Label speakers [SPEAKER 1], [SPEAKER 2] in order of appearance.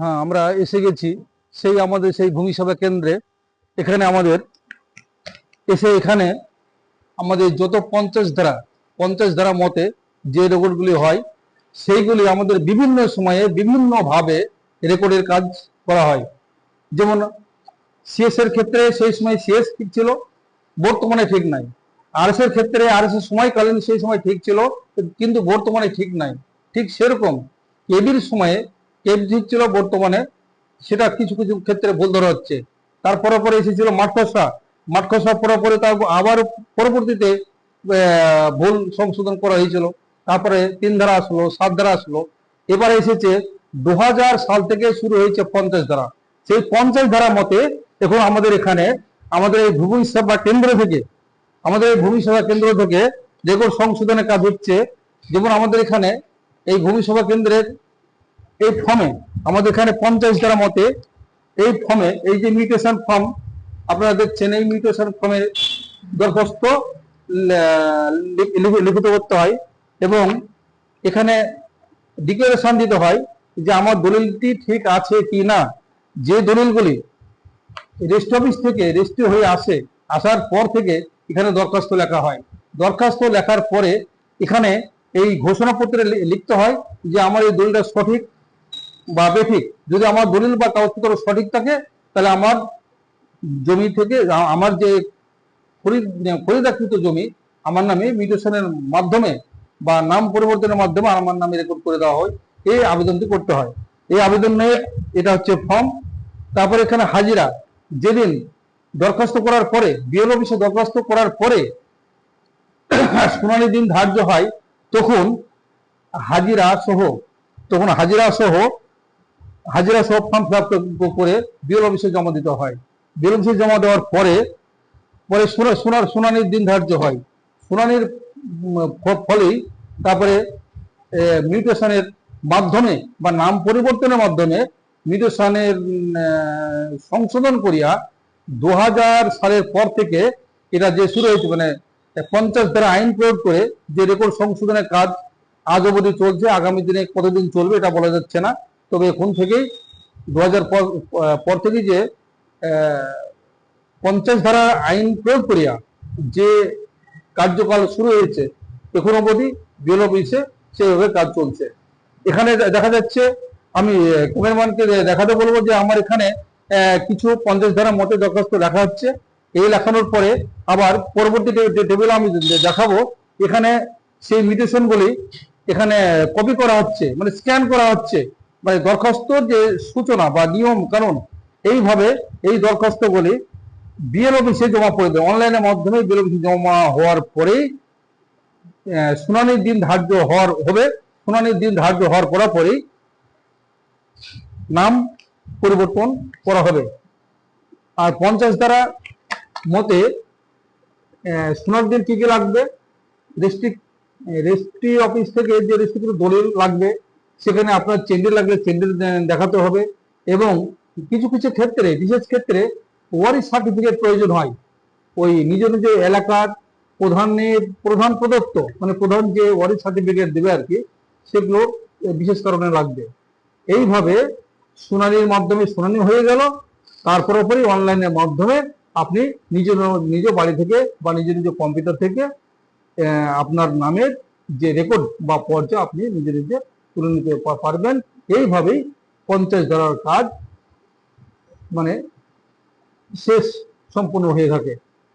[SPEAKER 1] হ্যাঁ আমরা এসে গেছি। সেই আমাদের, সেই ভূমি সেবা কেন্দ্রে। এখানে আমাদের, এসে এখানে আমাদের যত পঞ্চাশ ধারা পঞ্চাশ ধারা মতে যে রেকর্ডগুলি হয়, সেইগুলি আমাদের বিভিন্ন সময়ে বিভিন্নভাবে রেকর্ডের কাজ করা হয়। যেমন সিএস এর ক্ষেত্রে সেই সময় সিএস ঠিক ছিল, বর্তমানে ঠিক নাই। আরএস এর ক্ষেত্রে আরএস এর সময়কালীন সেই সময় ঠিক ছিল, কিন্তু বর্তমানে ঠিক নাই। ঠিক সেরকম। এবির সময়ে কেব ঠিক ছিল বর্তমানে, সেটা কিছু কিছু ক্ষেত্রে ভুল ধরা হচ্ছে। তারপরে পরে এসেছিল মাঠকসা পরে পরে তার আবার পরবর্তীতে ভুল সংশোধন করা হয়েছিল। তারপরে তিন ধারা আসলো, সাত ধারা আসলো। এবার এসেছে দু হাজার সাল থেকে শুরু হয়েছে পঞ্চাশ ধারা। সেই পঞ্চাশ ধারা মতে এখন আমাদের এখানে, আমাদের এই ভূমি সেবা কেন্দ্র থেকে, আমাদের এই ভূমি সেবা কেন্দ্র থেকে রেকর্ড সংশোধনের কাজ হচ্ছে। যেমন আমাদের এখানে এই ভূমি সেবা কেন্দ্রের এই ফর্মে আমাদের এখানে পঞ্চাশ ধারা মতে এই ফর্মে এই যে মিউটেশন ফর্ম আপনারা দেখছেন, এই মিউটেশন ফর্মে দরখাস্ত লিখিত করতে হয় এবং এখানে ডিক্লারেশন দিতে হয় যে আমার দলিলটি ঠিক আছে কি না। যে দলিলগুলি রেস্ট অফিস থেকে রেজিস্ট্রি হয়ে আসে, আসার পর থেকে এখানে দরখাস্ত লেখা হয়। দরখাস্ত লেখার পরে এখানে এই ঘোষণাপত্রে লিখতে হয় যে আমার এই দলিলটা সঠিক বা বেঠিক যদি আমার দলিল বা কাগজপত্র সঠিক থাকে, তাহলে আমার জমি থেকে, আমার যে খরিদ- খরিদাকৃত জমি, আমার নামে মিউটেশনের মাধ্যমে বা নাম পরিবর্তনের মাধ্যমে আমার নামে রেকর্ড করে দেওয়া হয়, এই আবেদনটি করতে হয়। এই আবেদনে এটা হচ্ছে ফর্ম তারপরে এখানে হাজিরা। যেদিন দরখাস্ত করার পরে বিএল অফিসে দরখাস্ত করার পরে শুনানি দিন ধার্য হয়, তখন হাজিরা সহ, তখন হাজিরা সহ হাজিরা সহ ফর্ম ফিল করে বিএল অফিসে জমা দিতে হয়। বিএল অফিসে জমা দেওয়ার পরে পরে শুনা- শুনার, শুনানির দিন ধার্য হয়। শুনানির ফলেই তারপরে মিউটেশনের মাধ্যমে বা নাম পরিবর্তনের মাধ্যমে মিউটেশনের সংশোধন করিয়া দু হাজার সালের পর থেকে এটা যে শুরু হয়েছে মানে পঞ্চাশ ধারা আইন প্রয়োগ করে যে রেকর্ড সংশোধনের কাজ আজ অবধি চলছে, আগামী দিনে কতদিন চলবে এটা বলা যাচ্ছে না। তবে এখন থেকেই দু হাজার পর থেকেই যে পঞ্চাশ ধারা আইন প্রয়োগ করিয়া যে কার্যকাল শুরু হয়েছে, এখন অবধি বিএল অফিসে সেইভাবে কাজ চলছে। এখানে দেখা যাচ্ছে, আমি কুমেরমানকে দেখাতে বলব যে আমার এখানে কিছু পঞ্চাশ ধারা মতে দরখাস্ত লেখা হচ্ছে। এই লেখানোর পরে আবার পরবর্তী টেবিল আমি দেখাবো। এখানে সেই মিউটেশন গুলি এখানে কপি করা হচ্ছে মানে স্ক্যান করা হচ্ছে। মানে দরখাস্তর যে সূচনা বা নিয়ম কানুন, এইভাবে এই দরখাস্তগুলি বিএল অফিসে জমা করে দেয়। অনলাইনের মাধ্যমে বিএল অফিসে জমা হওয়ার পরেই শুনানির দিন ধার্য হওয়ার, হবে। শুনানির দিন ধার্য হওয়ার পর, পরেই নাম পরিবর্তন করা হবে। আর পঞ্চাশ দ্বারা মতে শোনার দিন কি কি লাগবে? রেস্ট্রিক্ট রেজিস্ট্রি অফিস থেকে যে রেজিস্ট্রি দলিল লাগবে সেখানে আপনার চেন্ডেল লাগলে চেন্ডেল দেখাতে হবে এবং কিছু কিছু ক্ষেত্রে, বিশেষ ক্ষেত্রে ওয়ারিশ সার্টিফিকেট প্রয়োজন হয়। ওই নিজ নিজ এলাকার প্রধানের, প্রধান প্রদত্ত মানে প্রধান যে ওয়ারি সার্টিফিকেট দেবে আর কি, সেগুলো বিশেষ কারণে লাগবে। এইভাবে শুনানির মাধ্যমে শুনানি হয়ে গেল, তারপরে পরই অনলাইনের মাধ্যমে আপনি নিজ নিজ বাড়ি থেকে বা নিজ নিজ কম্পিউটার থেকে আপনার নামের যে রেকর্ড বা পর্চা আপনি নিজে নিজে তুলে নিতে পারবেন। এইভাবেই পঞ্চাশ ধরার কাজ মানে শেষ সম্পূর্ণ হয়ে থাকে।